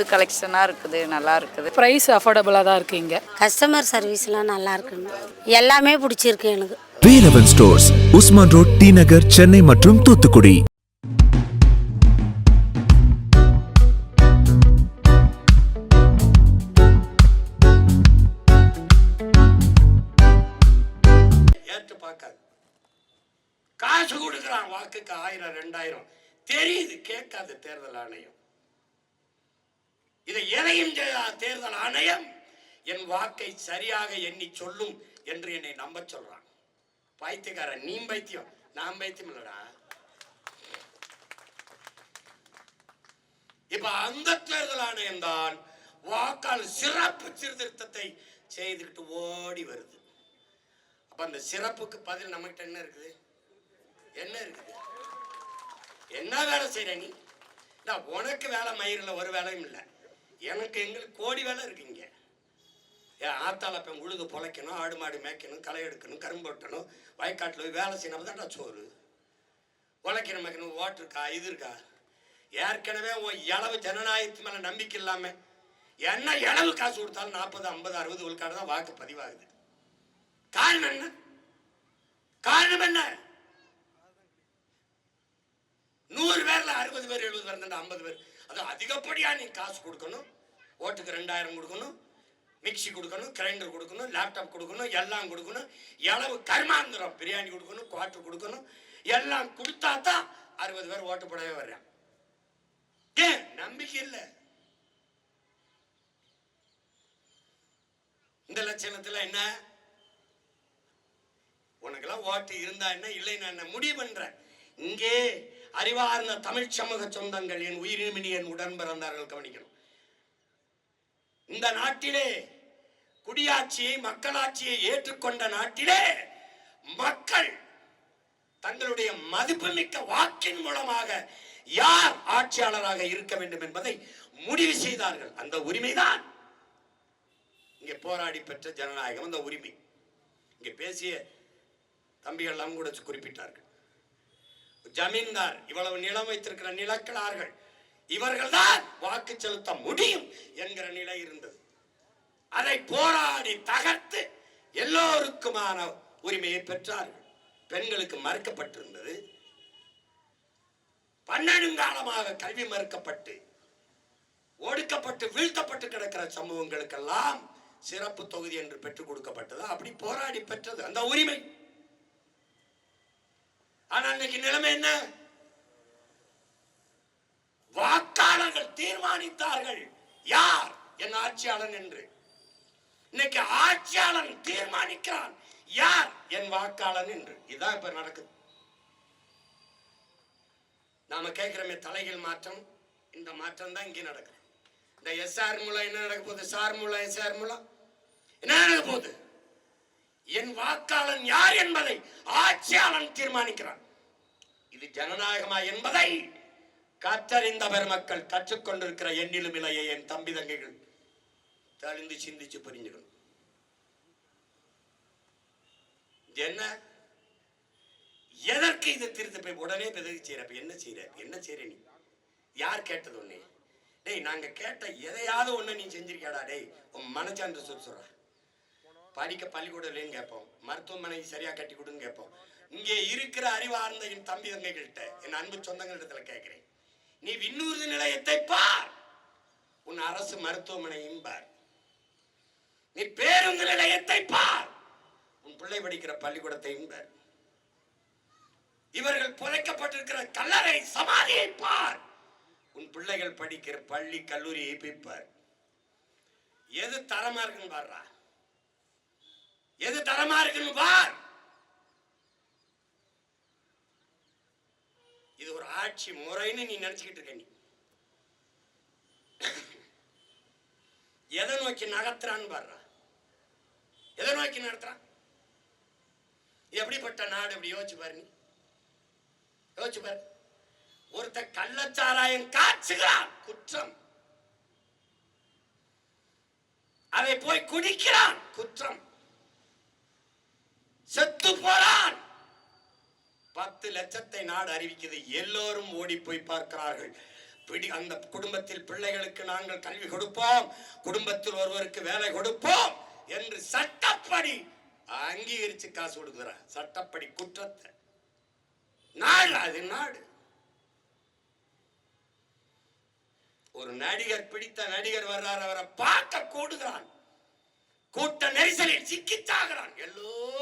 புது கலெக்ஷனாக இருக்குது நல்லா இருக்குது. ப்ரைஸ் அஃபோர்டபுளாக தான் இருக்குது இங்கே. கஸ்டமர் சர்வீஸ்லாம் நல்லா இருக்குங்க. எல்லாமே பிடிச்சிருக்கு எனக்கு. Velavan stores Usman road T Nagar Chennai மற்றும் தூத்துக்குடி. காசு கொடுக்குறான் வாக்குக்கு ஆயிரம் ரெண்டாயிரம். தெரியுது கேட்காது தேர்தல் ஆணையம். இதை எதையும் தேர்தல் ஆணையம் என் வாக்கை சரியாக எண்ணி சொல்லும் என்று என்னை நம்ப சொல்றான். பைத்தியக்காரன் நீ பைத்தியம் நான் பைத்தியம் இல்லடா. இப்ப அந்த தேர்தல் ஆணையம் தான் வாக்கால் சிறப்பு சீர்திருத்தத்தை செய்துக்கிட்டு ஓடி வருது. அப்ப அந்த சிறப்புக்கு பதில் நம்மகிட்ட என்ன இருக்குது? என்ன இருக்குது? என்ன வேலை செய்யற நீ? நான் உனக்கு வேலை மயிரில் ஒரு வேலையும் இல்லை. எனக்கு எங்களுக்கு கோடி வேலை இருக்கு இங்கே. ஏன் ஆத்தால இப்போ உழுது பொழைக்கணும் ஆடு மாடு மேய்க்கணும் களை எடுக்கணும் கரும்பு வெட்டணும் வயக்காட்டில் போய் வேலை செய்யணும் தான்டா சோறு. உழைக்கணும் மேய்க்கணும் ஓட்டு இருக்கா இது இருக்கா? ஏற்கனவே உன் இளவு ஜனநாயகத்து மேலே நம்பிக்கை இல்லாமல் என்ன இளவு காசு கொடுத்தாலும் நாற்பது ஐம்பது அறுபது விழுக்காடு தான் வாக்கு பதிவாகுது. காரணம் என்ன? காரணம் என்ன? அறுபது பேர் எழுபது பேர் இருந்தா ஐம்பது பேர். அது அதிகப்படியாக நீ காசு கொடுக்கணும். ஓட்டுக்கு ரெண்டாயிரம் கொடுக்கணும். மிக்ஸி கொடுக்கணும் கிரைண்டர் கொடுக்கணும் லேப்டாப் கொடுக்கணும் எல்லாம் கொடுக்கணும். எளவு கர்மாந்திரம் பிரியாணி கொடுக்கணும் குவாட்டர் கொடுக்கணும். எல்லாம் கொடுத்தா தான் அறுபது பேர் ஓட்டு போடவே வர்றேன் ஏன்? நம்பிக்கை இல்லை. இந்த லட்சணத்தில் என்ன? உனக்கெல்லாம் ஓட்டு இருந்தா என்ன இல்லைன்னா என்ன? முடிவு பண்ற. இங்கே அறிவார்ந்த தமிழ் சமூக சொந்தங்கள் என் உயிரிமினி என் உடன் பிறந்தார்கள் கவனிக்கணும். இந்த நாட்டிலே குடியாட்சியை மக்களாட்சியை ஏற்றுக்கொண்ட நாட்டிலே மக்கள் தங்களுடைய மதிப்புமிக்க வாக்கின் மூலமாக யார் ஆட்சியாளராக இருக்க வேண்டும் என்பதை முடிவு செய்தார்கள். அந்த உரிமைதான். இங்கே போராடி பெற்ற ஜனநாயகம் அந்த உரிமை. இங்கே பேசிய தம்பிகள் எல்லாம் கூட குறிப்பிட்டார்கள். ஜமீன்தார் இவ்வளவு நிலம் வைத்திருக்கிற நிலக்கிழார்கள் இவர்கள்தான் வாக்கு செலுத்த முடியும் என்கிற நிலை இருந்தது. அதை போராடி தகர்த்து எல்லோருக்குமான உரிமையை பெற்றார்கள். பெண்களுக்கு மறுக்கப்பட்டிருந்தது. பன்னெடுங்காலமாக கல்வி மறுக்கப்பட்டு ஒடுக்கப்பட்டு வீழ்த்தப்பட்டு கிடக்கிற சமூகங்களுக்கெல்லாம் சிறப்பு தொகுதி என்று பெற்றுக் கொடுக்கப்பட்டது. அப்படி போராடி பெற்றது அந்த உரிமை. ஆனா இன்னைக்கு நிலைமை என்ன? வாக்காளர்கள் தீர்மானித்தார்கள். யார்? என் ஆட்சியாளன் என்று. இன்னைக்கு ஆட்சியாளன் தீர்மானிக்கிறான். யார்? என் வாக்காளன் என்று. இதான் இப்ப நடக்குது. நாம கேட்கிறோமே தலைகள் மாற்றம். இந்த மாற்றம் தான் இங்கே நடக்குது. இந்த எஸ்ஆர் மூலம் என்ன நடக்க போகுது? சார் மூலம் எஸ்ஆர் மூலம். என்ன நடக்க போகுது? என் வாக்காளன் யார் என்பதை ஆட்சியாளன் தீர்மானிக்கிறான். இது ஜனநாயகமா என்பதை கற்றறிந்த பெருமக்கள் கற்றுக்கொண்டிருக்கிற எண்ணிலும் இல்லையே என் தம்பி தங்கைகள் தெளிந்து சிந்திச்சு புரிஞ்சுக்கணும். என்ன? எதற்கு இது திருத்த போய் உடனே பிதகு செய்யற என்ன செய்யற என்ன செய்யற நீ? யார் கேட்டது உன்னை? டேய் நாங்க கேட்ட எதையாவது ஒண்ணு நீ செஞ்சிருக்கியாடா டேய் உன் மனச்சான்று சொல் சொல்ற. படிக்க பள்ளிக்கூடம் இல்லைன்னு கேட்போம். மருத்துவமனை சரியா கட்டி கொடுன்னு கேட்போம். இங்கே இருக்கிற அறிவார்ந்த என் தம்பி தங்கைகள்கிட்ட என் அன்பு சொந்தங்களிடத்துல கேட்கிறேன். நீ விண்ணூர்தி நிலையத்தை பார். உன் அரசு மருத்துவமனையும் பார். நீ பேருந்து நிலையத்தை பார். உன் பிள்ளை படிக்கிற பள்ளிக்கூடத்தையும் பார். இவர்கள் புதைக்கப்பட்டிருக்கிற கல்லறை சமாதியை பார். உன் பிள்ளைகள் படிக்கிற பள்ளி கல்லூரியை போய் பார். எது தரமா இருக்குன்னு பாடுறா எது தரமா இருக்குன்னு பார். இது ஒரு ஆட்சி முறைன்னு நீ நினைச்சுக்கிட்டு இருக்க நீ. எதை நோக்கி நகர்த்துறான்னு பாருடா. எதை நோக்கி நடத்துறான் எப்படிப்பட்ட நாடு இப்படி யோசிச்சு பாரு நீ. யோசிச்சு பாரு. ஒருத்த கள்ளச்சாராயம் காய்ச்சுகிறான். குற்றம். அதை போய் குடிக்கிறான். குற்றம். செத்து போறான் பத்து லட்சத்தை நாடு அறிவிக்கிறது எல்லோரும் ஓடி போய் பார்க்கிறார்கள். பிடி அந்த குடும்பத்தில் பிள்ளைகளுக்கு நாங்கள் கல்வி கொடுப்போம். குடும்பத்தில் ஒருவருக்கு வேலை கொடுப்போம் என்று சட்டப்படி அங்கீகரிச்சு காசு கொடுக்குற. சட்டப்படி குற்றத்தை. நாடு அது நாடு. ஒரு நடிகர் பிடித்த நடிகர் வர்றார். அவரை பார்க்க கூடுகிறான். கூட்ட நெரிசலில் சிக்கித்தாகிறான் எல்லோரும்